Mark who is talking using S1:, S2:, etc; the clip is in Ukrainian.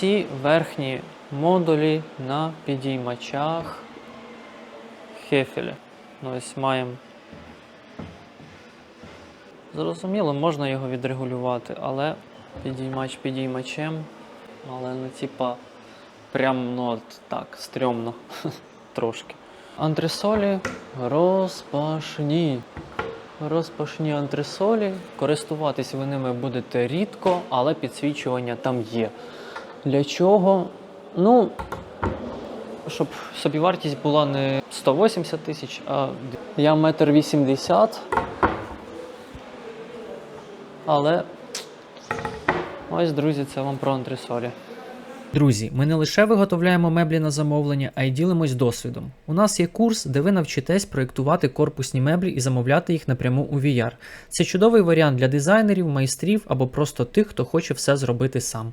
S1: всі верхні модулі на підіймачах Хефеля. Ну, ось маємо. Зрозуміло, можна його відрегулювати, але підіймач підіймачем. Але ну, типа, прям ну, так, стрьомно трошки. Антресолі розпашні. Розпашні антресолі. Користуватись ви ними будете рідко, але підсвічування там є. Для чого? Ну, щоб собівартість була не 180 тисяч, а я метр вісімдесят. Але ось, друзі, це вам про антресолі.
S2: Друзі, ми не лише виготовляємо меблі на замовлення, а й ділимось досвідом. У нас є курс, де ви навчитесь проєктувати корпусні меблі і замовляти їх напряму у VR. Це чудовий варіант для дизайнерів, майстрів або просто тих, хто хоче все зробити сам.